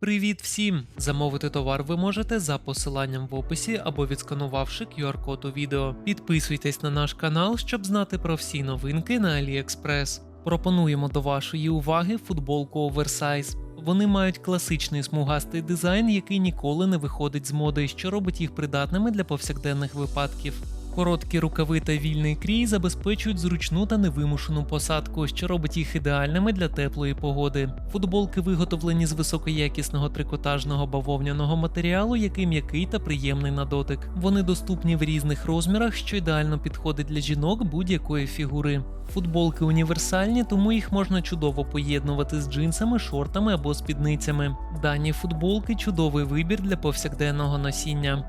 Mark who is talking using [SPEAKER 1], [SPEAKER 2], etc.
[SPEAKER 1] Привіт всім! Замовити товар ви можете за посиланням в описі або відсканувавши QR-код у відео. Підписуйтесь на наш канал, щоб знати про всі новинки на AliExpress. Пропонуємо до вашої уваги футболку оверсайз. Вони мають класичний смугастий дизайн, який ніколи не виходить з моди, що робить їх придатними для повсякденних випадків. Короткі рукави та вільний крій забезпечують зручну та невимушену посадку, що робить їх ідеальними для теплої погоди. Футболки виготовлені з високоякісного трикотажного бавовняного матеріалу, який м'який та приємний на дотик. Вони доступні в різних розмірах, що ідеально підходить для жінок будь-якої фігури. Футболки універсальні, тому їх можна чудово поєднувати з джинсами, шортами або спідницями. Дані футболки чудовий вибір для повсякденного носіння.